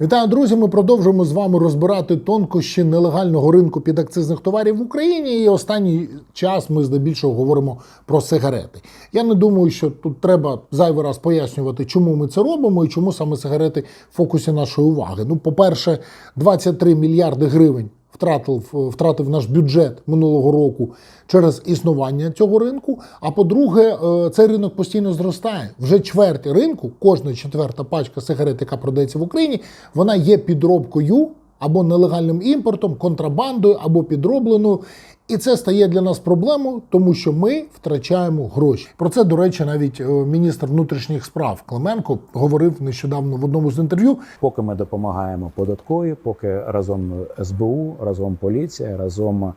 Вітаю, друзі! Ми продовжуємо з вами розбирати тонкощі нелегального ринку підакцизних товарів в Україні. І останній час ми здебільшого говоримо про сигарети. Я не думаю, що тут треба зайвий раз пояснювати, чому ми це робимо і чому саме сигарети в фокусі нашої уваги. Ну, по-перше, 23 мільярди гривень втратив, втратив наш бюджет минулого року через існування цього ринку. А по-друге, е, цей ринок постійно зростає. Вже чверть ринку, кожна четверта пачка сигарет, яка продається в Україні, вона є підробкою або нелегальним імпортом, контрабандою або підробленою. І це стає для нас проблемою, тому що ми втрачаємо гроші. Про це, до речі, навіть е, міністр внутрішніх справ Клименко говорив нещодавно в одному з інтерв'ю. Поки ми допомагаємо податкові, поки разом СБУ, разом поліція, разом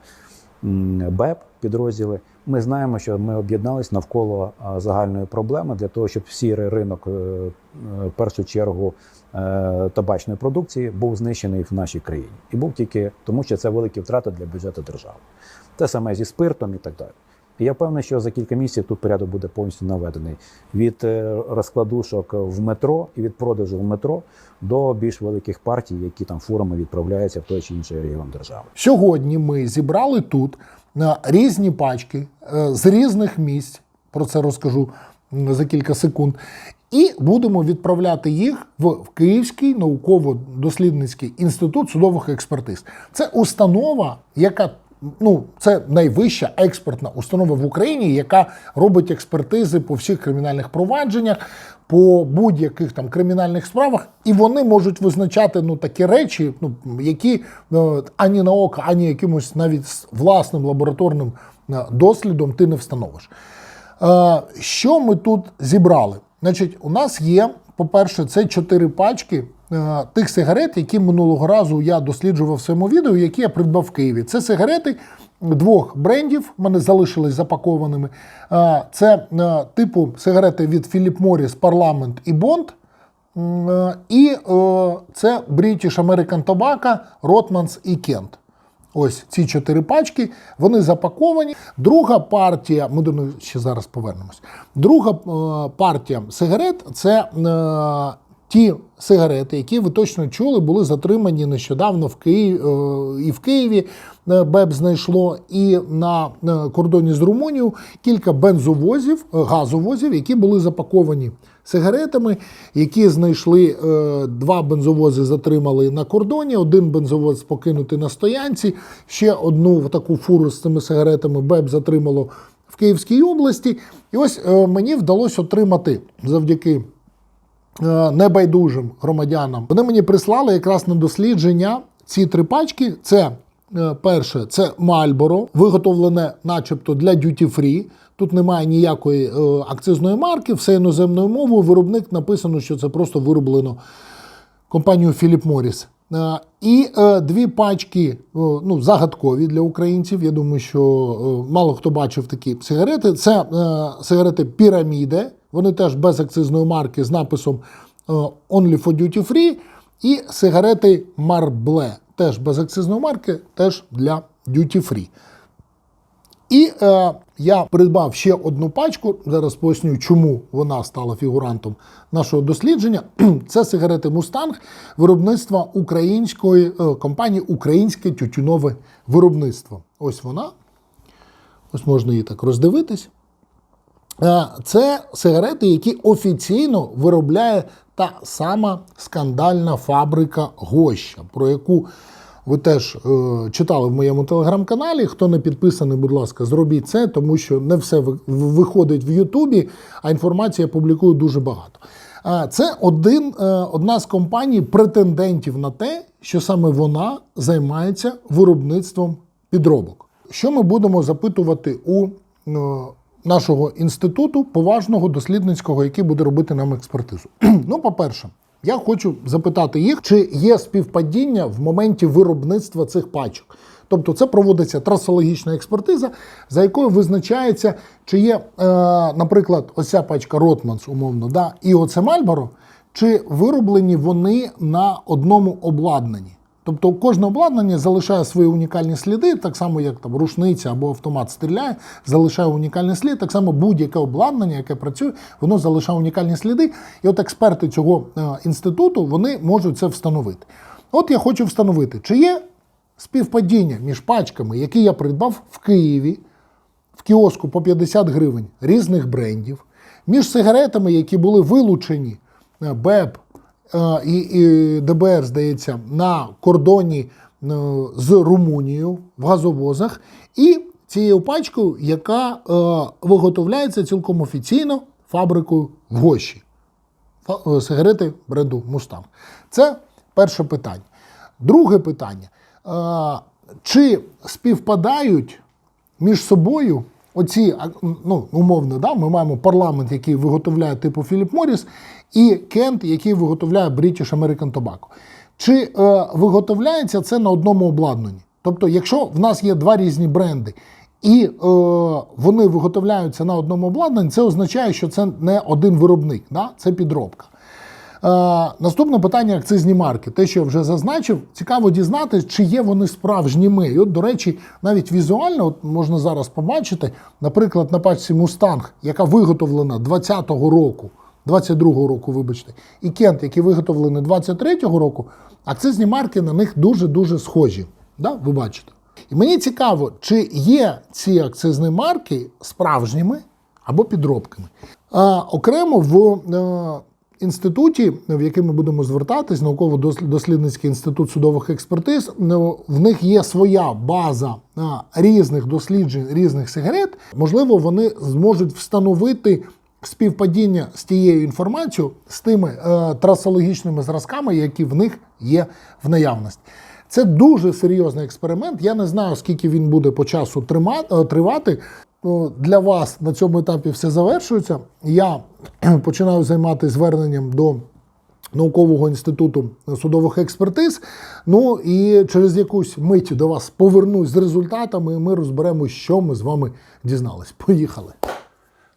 БЕП підрозділи. Ми знаємо, що ми об'єднались навколо загальної проблеми для того, щоб сірий ринок, е, е, в першу чергу, е, табачної продукції був знищений в нашій країні, і був тільки тому, що це великі втрати для бюджету держави. Те саме зі спиртом і так далі. І я певний, що за кілька місяців тут порядок буде повністю наведений від е, розкладушок в метро і від продажу в метро до більш великих партій, які там фурами відправляються в той чи інший регіон держави. Сьогодні ми зібрали тут е, різні пачки е, з різних місць. Про це розкажу за кілька секунд. І будемо відправляти їх в в Київський науково-дослідницький інститут судових експертиз. Це установа, яка ну це найвища експертна установа в Україні, яка робить експертизи по всіх кримінальних провадженнях, по будь-яких там кримінальних справах, і вони можуть визначати ну такі речі, ну які е, ані на око, ані якимось навіть власним лабораторним е, дослідом ти не встановиш. Е, Що ми тут зібрали? Значить, у нас є, по-перше, це чотири пачки тих сигарет, які минулого разу я досліджував в своєму відео, які я придбав в Києві. Це сигарети двох брендів, в мене залишились запакованими. Е, Це е, типу сигарети від Philip Morris, Parliament і Bond. Е, І е, це British American Tobacco, Rotmans і Kent. Ось ці чотири пачки, вони запаковані. Друга партія, ми до них ще зараз повернемось. Друга е, партія сигарет це е, ті сигарети, які ви точно чули, були затримані нещодавно в Києві е, і в Києві. е, БЕБ знайшло і на е, кордоні з Румунією кілька бензовозів, газовозів, які були запаковані сигаретами, які знайшли два бензовози, затримали на кордоні, один бензовоз покинутий на стоянці, ще одну таку фуру з цими сигаретами БЕБ затримало в Київській області. І ось мені вдалося отримати завдяки небайдужим громадянам. Вони мені прислали якраз на дослідження ці три пачки. Це е, перше, це Мальборо, виготовлене, начебто, для duty free. Тут немає ніякої е, акцизної марки, все іноземною мовою. Виробник написано, що це просто вироблено компанією Philip Morris. Е, І е, дві пачки е, ну, загадкові для українців. Я думаю, що е, мало хто бачив такі сигарети. Це е, сигарети Піраміде. Вони теж без акцизної марки з написом е, Only for Duty Free. І сигарети Marble, теж без акцизної марки, теж для Duty Free. І е, я придбав ще одну пачку. Зараз поясню, чому вона стала фігурантом нашого дослідження. Це сигарети Мустанг виробництва української е, компанії Українське тютюнове виробництво. Ось вона. Ось можна її так роздивитись. Е, Це сигарети, які офіційно виробляє та сама скандальна фабрика Гоща, про яку ви теж е, читали в моєму телеграм-каналі. Хто не підписаний, будь ласка, зробіть це, тому що не все виходить в Ютубі, а інформації я публікую дуже багато. Е, Це один, е, одна з компаній претендентів на те, що саме вона займається виробництвом підробок. Що ми будемо запитувати у е, нашого інституту поважного дослідницького, який буде робити нам експертизу? ну, по-перше, я хочу запитати їх, чи є співпадіння в моменті виробництва цих пачок. Тобто це проводиться трасологічна експертиза, за якою визначається, чи є, е, наприклад, ось ця пачка Ротманс, умовно, да, і оце Мальборо, чи вироблені вони на одному обладнанні. Тобто кожне обладнання залишає свої унікальні сліди, так само як там рушниця або автомат стріляє, залишає унікальний слід. Так само будь-яке обладнання, яке працює, воно залишає унікальні сліди. І от експерти цього е, інституту вони можуть це встановити. От я хочу встановити, чи є співпадіння між пачками, які я придбав в Києві в кіоску по 50 гривень різних брендів, між сигаретами, які були вилучені е, БЕП і, і ДБР, здається, на кордоні е, з Румунією в газовозах, і цією пачкою, яка е, виготовляється цілком офіційно фабрикою в Гощі. Е, Сигарети бренду Мустанг. Це перше питання. Друге питання. Чи співпадають між собою оці, ну, умовно, да, ми маємо парламент, який виготовляє типу Філіп Моріс, і Кент, який виготовляє British American Tobacco. Чи е, виготовляється це на одному обладнанні? Тобто, якщо в нас є два різні бренди, і е, вони виготовляються на одному обладнанні, це означає, що це не один виробник, да? це підробка. Е, наступне питання акцизні марки. Те, що я вже зазначив, цікаво дізнатися, чи є вони справжніми. І от, до речі, навіть візуально от можна зараз побачити, наприклад, на пачці Мустанг, яка виготовлена 20-го року, 22-го року, вибачте, і Кент, який виготовлений 23-го року, акцизні марки на них дуже-дуже схожі. Да? Ви бачите. І мені цікаво, чи є ці акцизні марки справжніми або підробками. А, окремо в е, інституті, в який ми будемо звертатись, науково-дослідницький інститут судових експертиз, ну, в них є своя база різних досліджень різних сигарет. Можливо, вони зможуть встановити співпадіння з тією інформацією, з тими е, трасологічними зразками, які в них є в наявності. Це дуже серйозний експеримент. Я не знаю, скільки він буде по часу трима- е, тривати. Ну, Для вас на цьому етапі все завершується. Я починаю займатися зверненням до наукового інституту судових експертиз. Ну і через якусь мить до вас повернусь з результатами, і ми розберемо, що ми з вами дізнались. Поїхали.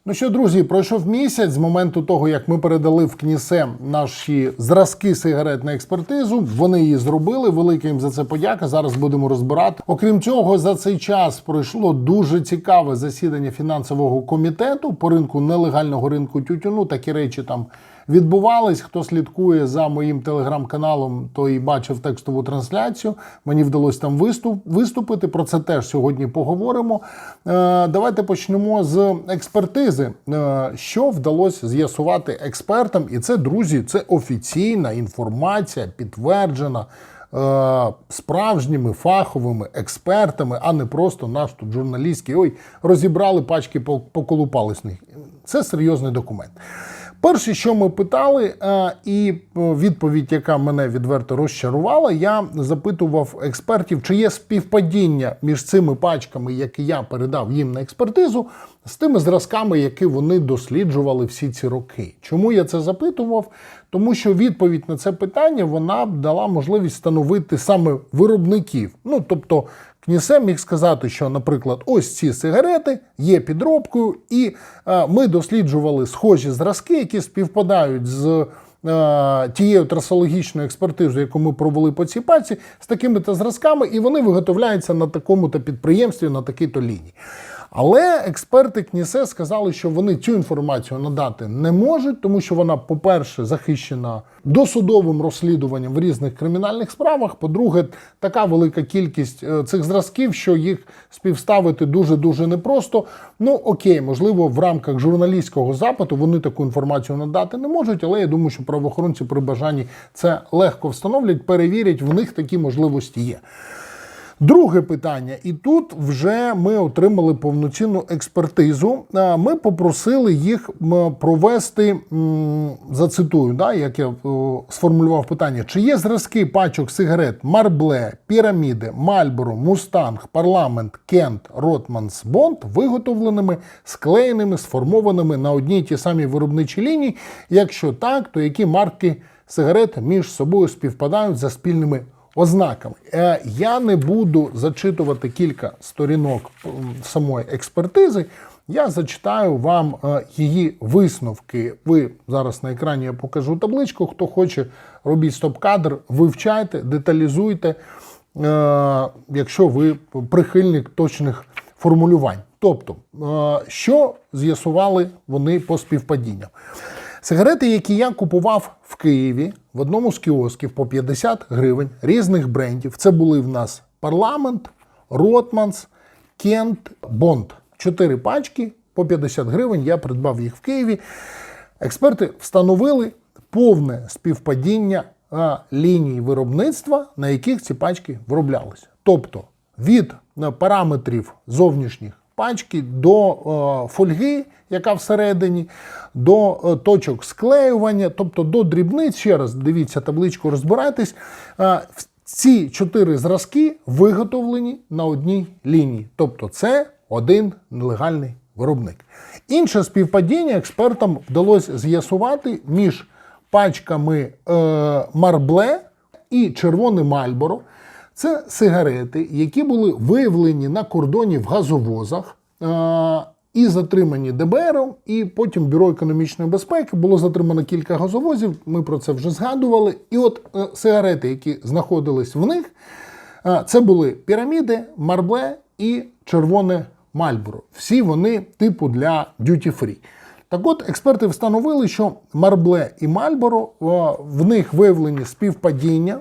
Ну що, друзі, пройшов місяць з моменту того, як ми передали в КНІСЕ наші зразки сигарет на експертизу. Вони її зробили. Велика їм за це подяка. Зараз будемо розбирати. Окрім цього, за цей час пройшло дуже цікаве засідання фінансового комітету по ринку нелегального ринку тютюну. Такі речі там відбувались. Хто слідкує за моїм телеграм-каналом, той бачив текстову трансляцію. Мені вдалося там виступ, виступити. Про це теж сьогодні поговоримо. Е, давайте почнемо з експертизи. Е, що вдалося з'ясувати експертам, і це, друзі, це офіційна інформація, підтверджена. е, Справжніми фаховими експертами, а не просто наш тут журналістський. Ой, розібрали пачки, по- поколупали з них. Це серйозний документ. Перше, що ми питали, е, і е, відповідь, яка мене відверто розчарувала, я запитував експертів, чи є співпадіння між цими пачками, які я передав їм на експертизу, з тими зразками, які вони досліджували всі ці роки. Чому я це запитував? Тому що відповідь на це питання вона дала можливість встановити саме виробників. Ну тобто. Кнісе міг сказати, що, наприклад, ось ці сигарети є підробкою, і е, ми досліджували схожі зразки, які співпадають з тією трасологічною експертизою, яку ми провели по цій паці, з такими-то зразками, і вони виготовляються на такому-то підприємстві, на такій-то лінії. Але експерти КНІСЕ сказали, що вони цю інформацію надати не можуть, тому що вона, по-перше, захищена досудовим розслідуванням в різних кримінальних справах. По-друге, така велика кількість е, цих зразків, що їх співставити дуже дуже непросто. Ну окей, можливо, в рамках журналістського запиту вони таку інформацію надати не можуть, але я думаю, що правоохоронці при бажанні це легко встановлять, перевірять, в них такі можливості є. Друге питання, і тут вже ми отримали повноцінну експертизу. Ми попросили їх провести, зацитую, да, як я сформулював питання: чи є зразки пачок сигарет Марбле, Піраміди, Мальборо, Мустанг, Парламент, Кент, Ротманс, Бонд виготовленими, склеєними, сформованими на одній й тій самій виробничій лінії? Якщо так, то які марки сигарет між собою співпадають за спільними ознаками. Е, Я не буду зачитувати кілька сторінок самої експертизи. Я зачитаю вам е, її висновки. Ви зараз на екрані я покажу табличку. Хто хоче, робіть стоп-кадр, вивчайте, деталізуйте, е, якщо ви прихильник точних формулювань. Тобто, що з'ясували вони по співпадінням? Сигарети, які я купував в Києві в одному з кіосків по 50 гривень різних брендів. Це були в нас парламент, Ротманс, Кент, Бонд. Чотири пачки по 50 гривень. Я придбав їх в Києві. Експерти встановили повне співпадіння ліній виробництва, на яких ці пачки вироблялися. Тобто від е, параметрів зовнішніх пачки до е, фольги, яка всередині, до е, точок склеювання, тобто до дрібниць. Ще раз дивіться табличку, розбирайтесь. Е, ці чотири зразки виготовлені на одній лінії. Тобто це один нелегальний виробник. Інше співпадіння експертам вдалося з'ясувати між пачками е, Марбле і червоне Мальборо. Це сигарети, які були виявлені на кордоні в газовозах е, і затримані ДБРом, і потім Бюро економічної безпеки було затримано кілька газовозів. Ми про це вже згадували. І от е, сигарети, які знаходились в них, е, це були піраміди, марбле і червоне Мальборо. Всі вони типу для free. Так от експерти встановили, що Марбле і Мальборо в них виявлені співпадіння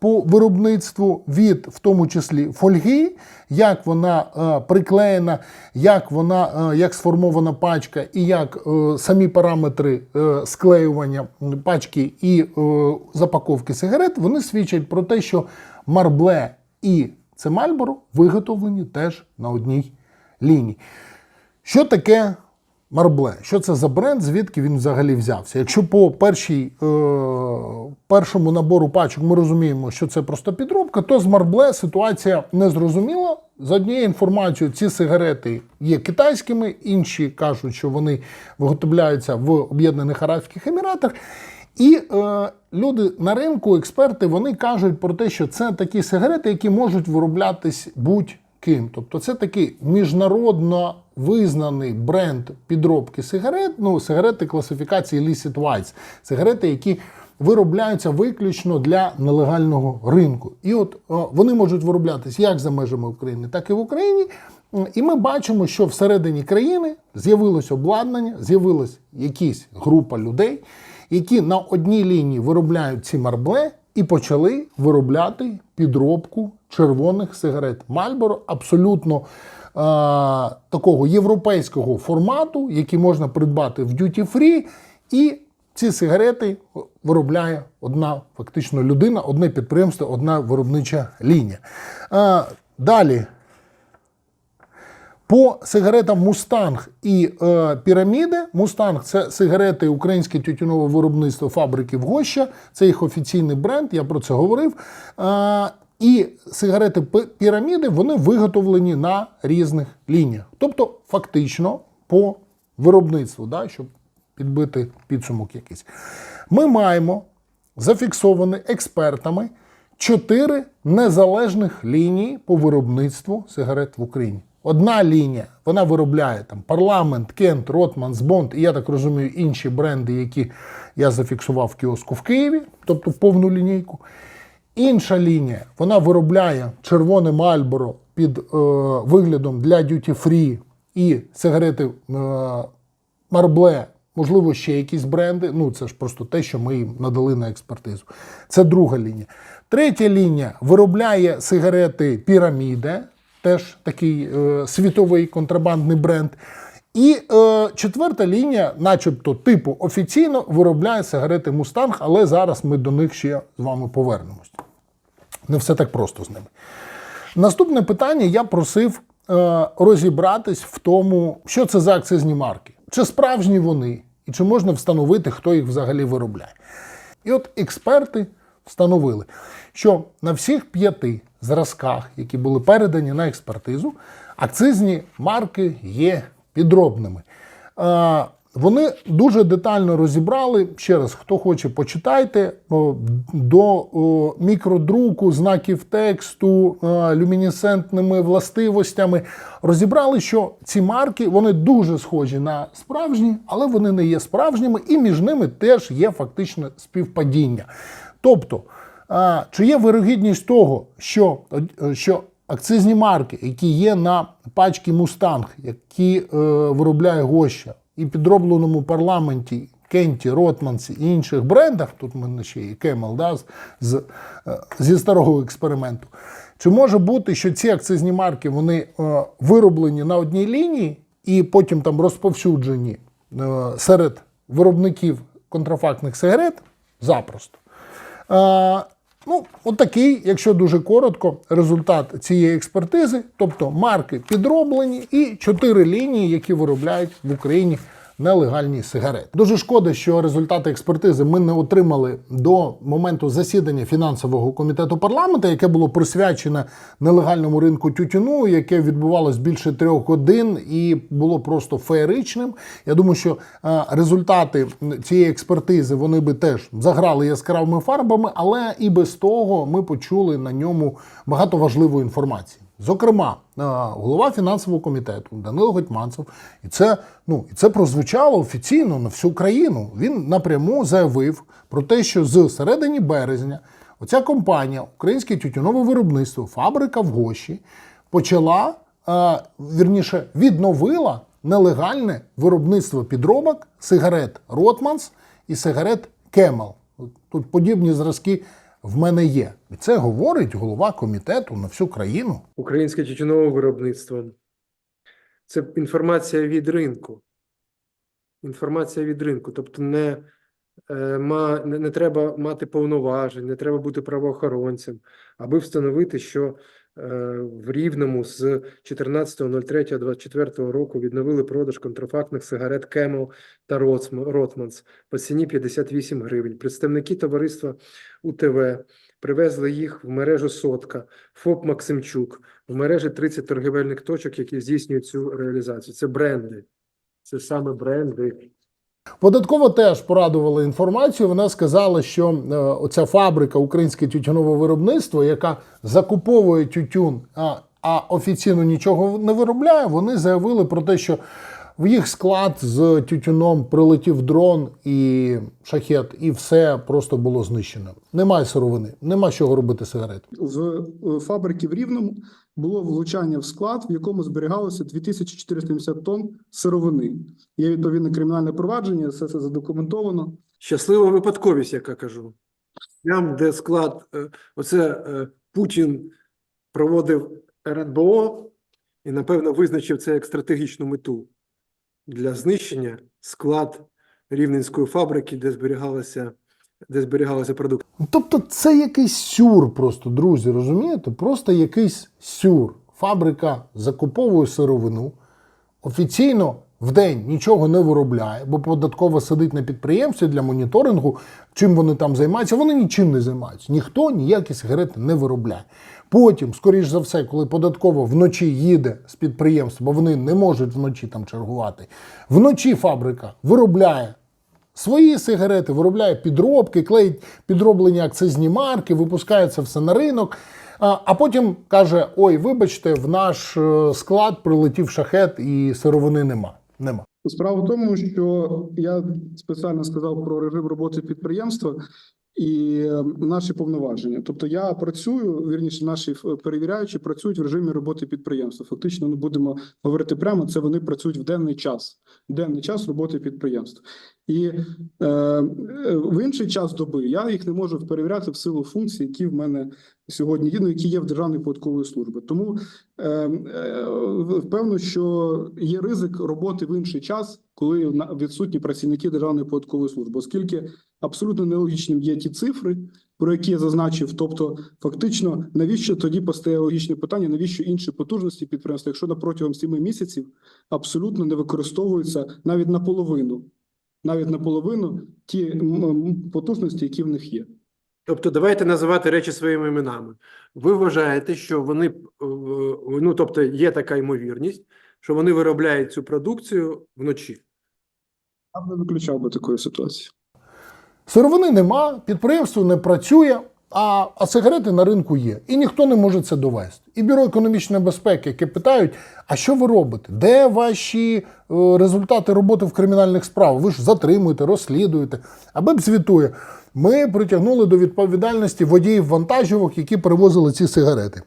по виробництву від, в тому числі, фольги, як вона е, приклеєна, як вона е, як сформована пачка, і як е, самі параметри е, склеювання пачки і е, запаковки сигарет, вони свідчать про те, що Марбле і це Мальборо виготовлені теж на одній лінії. Що таке Марбле? Що це за бренд, звідки він взагалі взявся? Якщо по першій, е, першому набору пачок ми розуміємо, що це просто підробка, то з Марбле ситуація не зрозуміла. За однією інформацією, ці сигарети є китайськими, інші кажуть, що вони виготовляються в Об'єднаних Арабських Еміратах. І е, люди на ринку, експерти, вони кажуть про те, що це такі сигарети, які можуть вироблятись будь-ким. Тобто це такий міжнародно визнаний бренд підробки сигарет, ну, сигарети класифікації Illicit Whites, сигарети, які виробляються виключно для нелегального ринку. І от е, вони можуть вироблятись як за межами України, так і в Україні. І ми бачимо, що всередині країни з'явилось обладнання, з'явилась якась група людей, які на одній лінії виробляють ці марбле і почали виробляти підробку червоних сигарет Мальборо абсолютно е, такого європейського формату, які можна придбати в duty free. І ці сигарети виробляє одна фактично людина, одне підприємство, одна виробнича лінія. Е, далі. По сигаретам Мустанг і е, Піраміди. Мустанг це сигарети українське тютюнове виробництво фабрики Вгоща. Це їх офіційний бренд, я про це говорив. Е, і сигарети Піраміди вони виготовлені на різних лініях. Тобто, фактично, по виробництву, да, щоб підбити підсумок якийсь. Ми маємо зафіксовані експертами чотири незалежних лінії по виробництву сигарет в Україні. Одна лінія вона виробляє там парламент, Кент, Ротманс, Бонд, і я так розумію, інші бренди, які я зафіксував в кіоску в Києві, тобто повну лінійку. Інша лінія вона виробляє червоне Мальборо під е, виглядом для duty free і сигарети е, Марбле, можливо, ще якісь бренди. Ну, це ж просто те, що ми їм надали на експертизу. Це друга лінія. Третя лінія виробляє сигарети Піраміде, теж такий е, світовий контрабандний бренд. І е, четверта лінія, начебто, типу офіційно виробляє сигарети Мустанг, але зараз ми до них ще з вами повернемось. Не все так просто з ними. Наступне питання я просив е, розібратись в тому, що це за акцизні марки, чи справжні вони, і чи можна встановити, хто їх взагалі виробляє. І от експерти встановили, що на всіх п'яти зразках, які були передані на експертизу, акцизні марки є підробними. Е, Вони дуже детально розібрали. Ще раз, хто хоче, почитайте до мікродруку, знаків тексту, е, люмінесцентними властивостями. Розібрали, що ці марки вони дуже схожі на справжні, але вони не є справжніми, і між ними теж є фактичне співпадіння. Тобто, чи є вирогідність того, що, що акцизні марки, які є на пачці Мустанг, які е, виробляє Гоща, і підробленому парламенті Кенті, Ротманці і інших брендах, тут в мене ще є Кемел, да, з, е, зі старого експерименту. Чи може бути, що ці акцизні марки вони е, вироблені на одній лінії і потім там розповсюджені е, серед виробників контрафактних сигарет? Запросто. Е, ну, отакий, якщо дуже коротко, результат цієї експертизи, тобто марки підроблені і чотири лінії, які виробляють в Україні нелегальні сигарети. Дуже шкода, що результати експертизи ми не отримали до моменту засідання фінансового комітету парламенту, яке було присвячене нелегальному ринку тютюну, яке відбувалось більше трьох годин і було просто феєричним. Я думаю, що е, результати цієї експертизи вони би теж заграли яскравими фарбами, але і без того ми почули на ньому багато важливої інформації. Зокрема, е, голова фінансового комітету Данило Гетьманцев, і це ну і це прозвучало офіційно на всю країну. Він напряму заявив про те, що з середини березня оця компанія, Українське тютюнове виробництво, фабрика в Гощі, почала е, вірніше відновила нелегальне виробництво підробок сигарет Ротманс і сигарет Кемел. Тут подібні зразки в мене є. І це говорить голова комітету на всю країну. Українське тютюнове виробництво. Це інформація від ринку. Інформація від ринку. Тобто не, е, не, не треба мати повноважень, не треба бути правоохоронцем, аби встановити, що в Рівному з 14.03.24 року відновили продаж контрафактних сигарет Кемел та Ротманс по ціні 58 гривень. Представники товариства УТВ привезли їх в мережу Сотка, ФОП Максимчук, в мережі 30 торгівельних точок, які здійснюють цю реалізацію. Це бренди. Це саме бренди. Податково теж порадувала інформацію. Вона сказала, що е, оця фабрика Українське тютюнове виробництво, яка закуповує тютюн, а, офіційно нічого не виробляє, вони заявили про те, що в їх склад з тютюном прилетів дрон і шахет, і все просто було знищено. Немає сировини, нема чого робити сигарети. в е, фабрики в Рівному було влучання в склад, в якому зберігалося 2470 тонн сировини. Є відповідне кримінальне провадження, все це задокументовано. Щаслива випадковість, яка кажу. Там, де склад, е, оце е, Путін проводив РНБО і, напевно, визначив це як стратегічну мету для знищення склад рівненської фабрики, де зберігалася, де зберігалася продукція. Тобто це якийсь сюр, просто друзі, розумієте? Просто якийсь сюр. Фабрика закуповує сировину, офіційно в день нічого не виробляє, бо податково сидить на підприємстві для моніторингу, чим вони там займаються. Вони нічим не займаються. Ніхто ніякі сигарети не виробляє. Потім, скоріш за все, коли податково вночі їде з підприємства, бо вони не можуть вночі там чергувати, вночі фабрика виробляє свої сигарети, виробляє підробки, клеїть підроблені акцизні марки, випускає це все на ринок. А потім каже: Ой, вибачте, в наш е, склад прилетів шахет і сировини нема. Нема. Справа в тому, що я спеціально сказав про режим роботи підприємства і е, наші повноваження. Тобто я працюю, вірніше, наші ф- перевіряючі працюють в режимі роботи підприємства. Фактично, не будемо говорити прямо, це вони працюють в денний час, денний час роботи підприємства. І е, в інший час доби я їх не можу перевіряти в силу функцій, які в мене сьогодні є, ну, які є в Державної податкової служби. Тому е, е, впевнено, що є ризик роботи в інший час, коли відсутні працівники Державної податкової служби, оскільки абсолютно нелогічним є ті цифри, про які я зазначив. Тобто, фактично, навіщо тоді постає логічне питання, навіщо інші потужності підприємства, якщо на протягом сіми місяців абсолютно не використовуються навіть наполовину, навіть наполовину ті потужності, які в них є. Тобто, давайте називати речі своїми іменами. Ви вважаєте, що вони, е, ну, тобто, є така ймовірність, що вони виробляють цю продукцію вночі. Я б не виключав би такої ситуації. Сировини нема, підприємство не працює, а, а сигарети на ринку є. І ніхто не може це довести. І Бюро економічної безпеки, яке питають, а що ви робите? Де ваші е, результати роботи в кримінальних справах? Ви ж затримуєте, розслідуєте. А БЕП звітує. Ми притягнули до відповідальності водіїв вантажівок, які перевозили ці сигарети.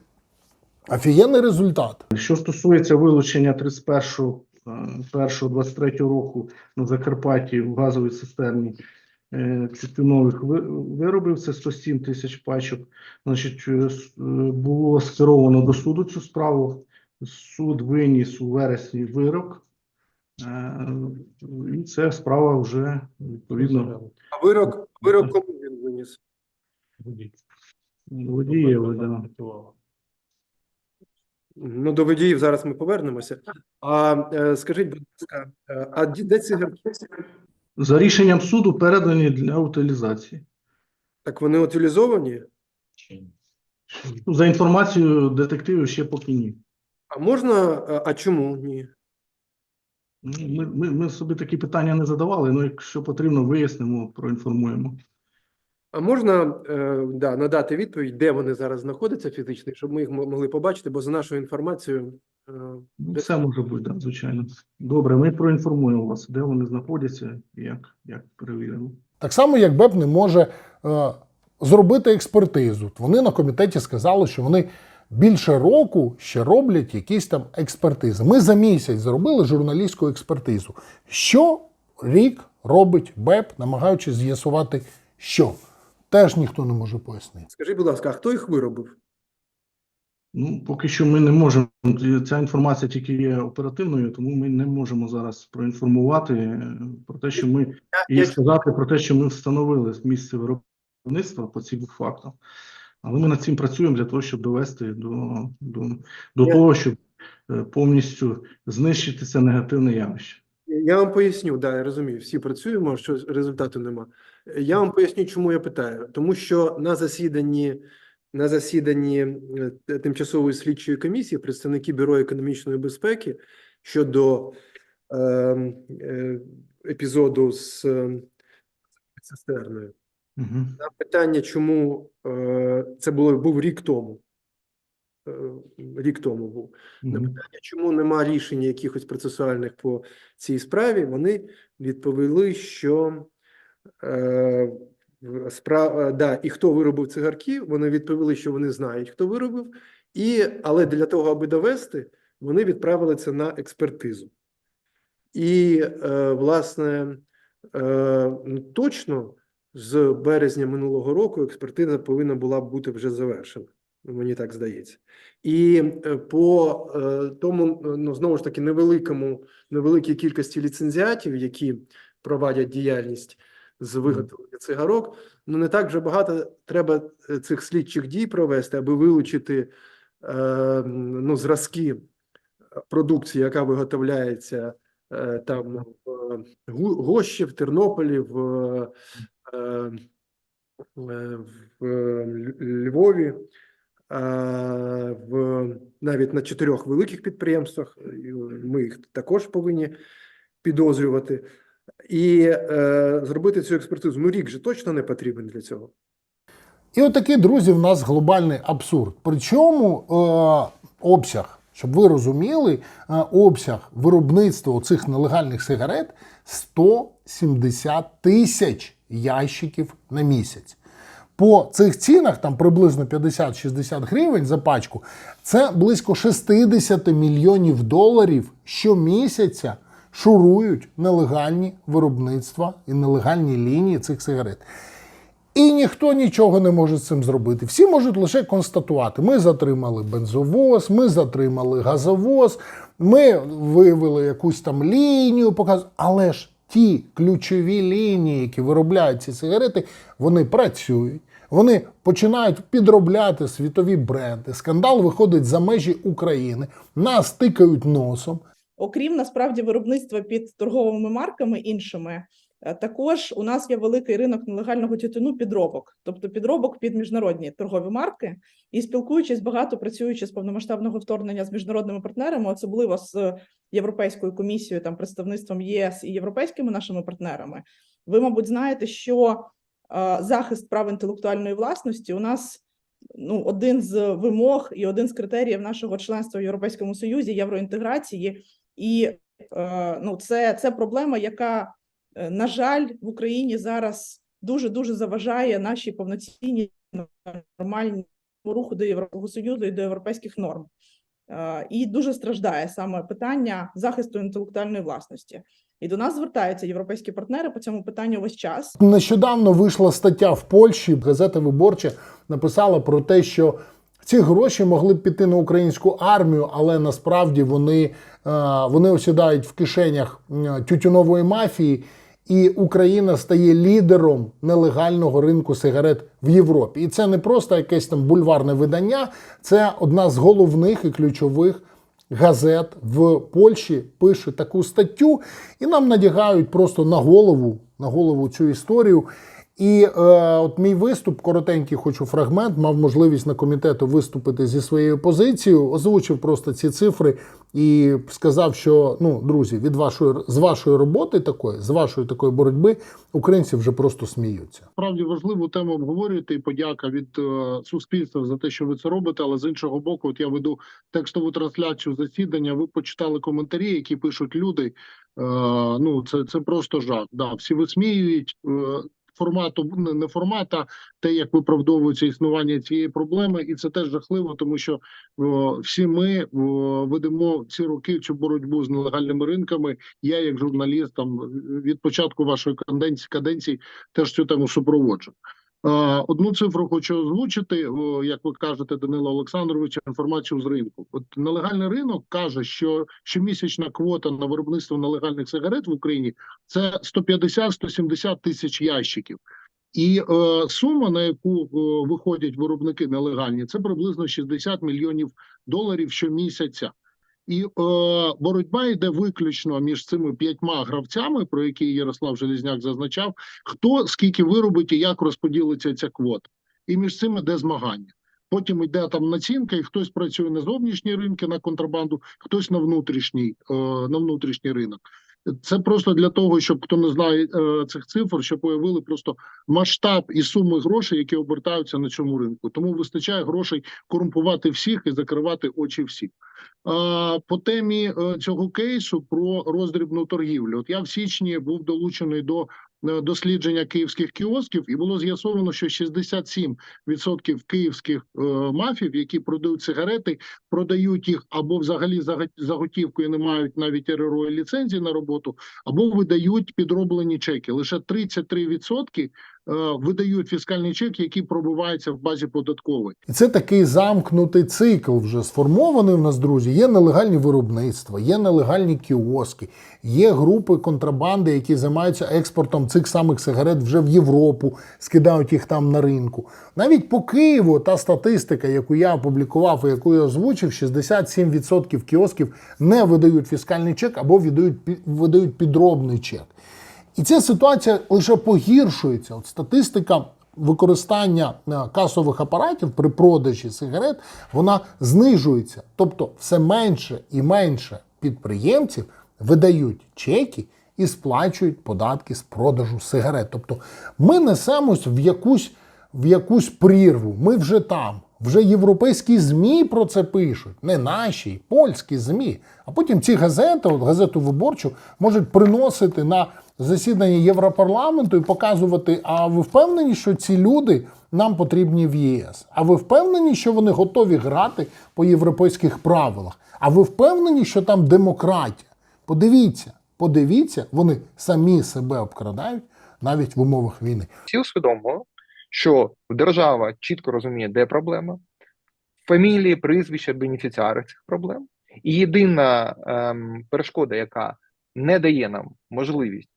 Офігенний результат. Що стосується вилучення 31.01.23 року на Закарпатті в газовій цистерні е, тютюнових ви- виробів, це 107 тисяч пачок, значить, е, е, було скеровано до суду цю справу. Суд виніс у вересні вирок, е, і ця справа вже відповідно А вирок, вирок кому він виніс? водієві. Да. Ну, до водіїв зараз ми повернемося. А е, скажіть, будь ласка, е, а де цигарки? За рішенням суду передані для утилізації. Так вони утилізовані? Ну, За інформацією детективів ще поки ні. А можна, а чому ні? Ну, Ми, ми, ми собі такі питання не задавали, але якщо потрібно, вияснимо, проінформуємо. А можна е, да, надати відповідь, де вони зараз знаходяться фізично, щоб ми їх могли побачити, бо за нашою інформацією. е, Ну, Все може бути, да, звичайно. Добре, ми проінформуємо вас, де вони знаходяться і як, як перевіримо. Так само, як БЕП не може е, зробити експертизу. Вони на комітеті сказали, що вони більше року ще роблять якісь там експертизи. Ми за місяць зробили журналістську експертизу. Що рік робить БЕП, намагаючись з'ясувати, що теж ніхто не може пояснити. Скажіть, будь ласка, а хто їх виробив? Ну, поки що ми не можемо. Ця інформація тільки є оперативною, тому ми не можемо зараз проінформувати е, про те, що ми і сказати про те, що ми встановили місце виробництва по цим фактам. Але ми над цим працюємо для того, щоб довести до, до, до того, щоб е, повністю знищити це негативне явище. Я вам поясню, да, я розумію, всі працюємо, що результату нема. Я вам поясню, чому я питаю. Тому що на засіданні, на засіданні е, тимчасової слідчої комісії представники Бюро економічної безпеки щодо е, е, епізоду з е, цистерною. Угу. На питання, чому е, це було був рік тому. Е, рік тому був. На питання, чому нема рішення якихось процесуальних по цій справі, вони відповіли, що е, справа, е, да, і хто виробив цигарки, вони відповіли, що вони знають, хто виробив, і, але для того, аби довести, вони відправили це на експертизу. І, е, власне, е, ну, точно з березня минулого року експертиза повинна була бути вже завершена. Мені так здається. І е, по е, тому, е, ну знову ж таки, невеликому, невеликій кількості ліцензіатів, які провадять діяльність з виготовлення цигарок, ну не так вже багато треба цих слідчих дій провести, аби вилучити ну, зразки продукції, яка виготовляється там в Гощі, в Тернополі, в, в Львові, в навіть на чотирьох великих підприємствах. Ми їх також повинні підозрювати. І е, зробити цю експертизу. Ну, рік же точно не потрібен для цього. І отакий, друзі, в нас глобальний абсурд. Причому е, обсяг, щоб ви розуміли, е, обсяг виробництва цих нелегальних сигарет 170 тисяч ящиків на місяць. По цих цінах, там приблизно 50-60 гривень за пачку, це близько 60 мільйонів доларів щомісяця шурують нелегальні виробництва і нелегальні лінії цих сигарет. І ніхто нічого не може з цим зробити. Всі можуть лише констатувати: ми затримали бензовоз, ми затримали газовоз, ми виявили якусь там лінію, показ... але ж ті ключові лінії, які виробляють ці сигарети, вони працюють. Вони починають підробляти світові бренди. Скандал виходить за межі України, нас тикають носом. окрім насправді виробництва під торговими марками іншими, Е, Також у нас є великий ринок нелегального тютюну підробок, тобто підробок під міжнародні торгові марки. І спілкуючись багато, працюючи з повномасштабного вторгнення з міжнародними партнерами, особливо з Європейською комісією, там представництвом ЄС і європейськими нашими партнерами, ви, мабуть, знаєте, що захист прав інтелектуальної власності у нас ну один з вимог і один з критеріїв нашого членства в Європейському Союзі євроінтеграції, і е, ну це, це проблема, яка е, на жаль в Україні зараз дуже дуже заважає нашій повноцінній нормальній руху до Європейського Союзу і до європейських норм. Е, І дуже страждає саме питання захисту інтелектуальної власності. І до нас звертаються європейські партнери по цьому питанню весь час. Нещодавно вийшла стаття в Польщі. Газета Виборча написала про те, що ці гроші могли б піти на українську армію, але насправді вони, е, вони осідають в кишенях тютюнової мафії, і Україна стає лідером нелегального ринку сигарет в Європі. І це не просто якесь там бульварне видання, це одна з головних і ключових газет в Польщі пише таку статтю, і нам надягають просто на голову, на голову цю історію. І е, от мій виступ, коротенький, хочу фрагмент, мав можливість на комітету виступити зі своєю позицією, озвучив просто ці цифри і сказав, що ну, друзі, від вашої з вашої роботи такої, з вашої такої боротьби, українці вже просто сміються. Справді важливу тему обговорюєте, і подяка від е, суспільства за те, що ви це робите. Але з іншого боку, от я веду текстову трансляцію засідання. Ви почитали коментарі, які пишуть люди. Е, ну це, це просто жах. Да, всі висміюють. Е, Формату не не формат, те, як виправдовується існування цієї проблеми, і це теж жахливо, тому що о, всі ми о, ведемо ці роки цю боротьбу з нелегальними ринками. Я, як журналіст, там від початку вашої каденції каденції теж цю тему супроводжу. Одну цифру хочу озвучити, як ви кажете, Данило Олександрович, інформацію з ринку. От нелегальний ринок каже, що щомісячна квота на виробництво нелегальних сигарет в Україні це 150-170 тисяч ящиків. І е, сума, на яку е, виходять виробники нелегальні, це приблизно 60 мільйонів доларів щомісяця. І е, боротьба йде виключно між цими п'ятьма гравцями, про які Ярослав Желізняк зазначав, хто скільки виробить і як розподілиться ця квота. І між цим іде змагання. Потім йде там націнка, і хтось працює на зовнішні ринки на контрабанду, хтось на внутрішній, е, на внутрішній ринок. Це просто для того, щоб хто не знає е, цих цифр, щоб уявили просто масштаб і суми грошей, які обертаються на цьому ринку. Тому вистачає грошей корумпувати всіх і закривати очі всіх. По темі е, цього кейсу про роздрібну торгівлю. От я в січні був долучений до дослідження київських кіосків, і було з'ясовано, що 67% київських е, мафів, які продають сигарети, продають їх або взагалі за і не мають навіть РРО і ліцензії на роботу, або видають підроблені чеки. Лише 33% е, видають фіскальний чек, який пробивається в базі податкової. І це такий замкнутий цикл вже сформований в нас, друзі. Є нелегальні виробництва, є нелегальні кіоски, є групи контрабанди, які займаються експортом цих самих сигарет вже в Європу, скидають їх там на ринку. Навіть по Києву та статистика, яку я опублікував і яку я озвучив, 67% кіосків не видають фіскальний чек або видають підробний чек. І ця ситуація лише погіршується. От статистика використання е, касових апаратів при продажі сигарет вона знижується. Тобто, все менше і менше підприємців видають чеки і сплачують податки з продажу сигарет. Тобто, ми несемось в якусь, в якусь прірву. Ми вже там. Вже європейські ЗМІ про це пишуть, не наші, польські ЗМІ. А потім ці газети, от газету виборчу, можуть приносити на засідання Європарламенту і показувати: а ви впевнені, що ці люди нам потрібні в ЄС? А ви впевнені, що вони готові грати по європейських правилах? А ви впевнені, що там демократія? Подивіться, подивіться, вони самі себе обкрадають навіть в умовах війни. всі усвідомили, що держава чітко розуміє, де проблема, фамілії, прізвища, бенефіціари цих проблем. І єдина ем, перешкода, яка не дає нам можливість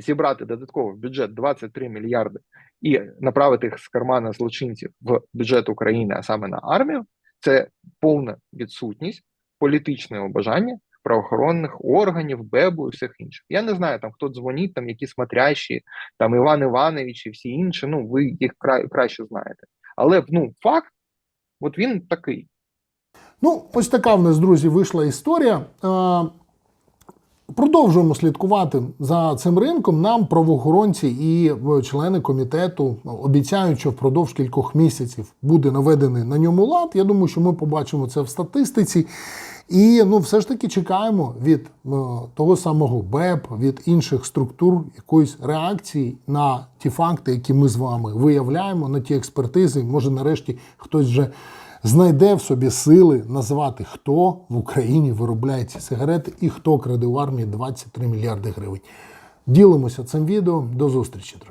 зібрати додатково в бюджет 23 мільярди і направити їх з кармана злочинців в бюджет України, а саме на армію, це повна відсутність політичного бажання правоохоронних органів, БЕБу і всіх інших. Я не знаю, там хто дзвонить, там які смотрящі, там Іван Іванович і всі інші. Ну, ви їх кра- краще знаєте. Але ну, факт, от він такий. Ну, ось така в нас, друзі, вийшла історія. Продовжуємо слідкувати за цим ринком. Нам правоохоронці і е, члени комітету обіцяють, що впродовж кількох місяців буде наведений на ньому лад. Я думаю, що ми побачимо це в статистиці. І ну, все ж таки чекаємо від е, того самого БЕП, від інших структур якоїсь реакції на ті факти, які ми з вами виявляємо, на ті експертизи. Може, нарешті хтось вже знайде в собі сили назвати, хто в Україні виробляє ці сигарети і хто краде в армії 23 мільярди гривень. Ділимося цим відео. До зустрічі, друзі.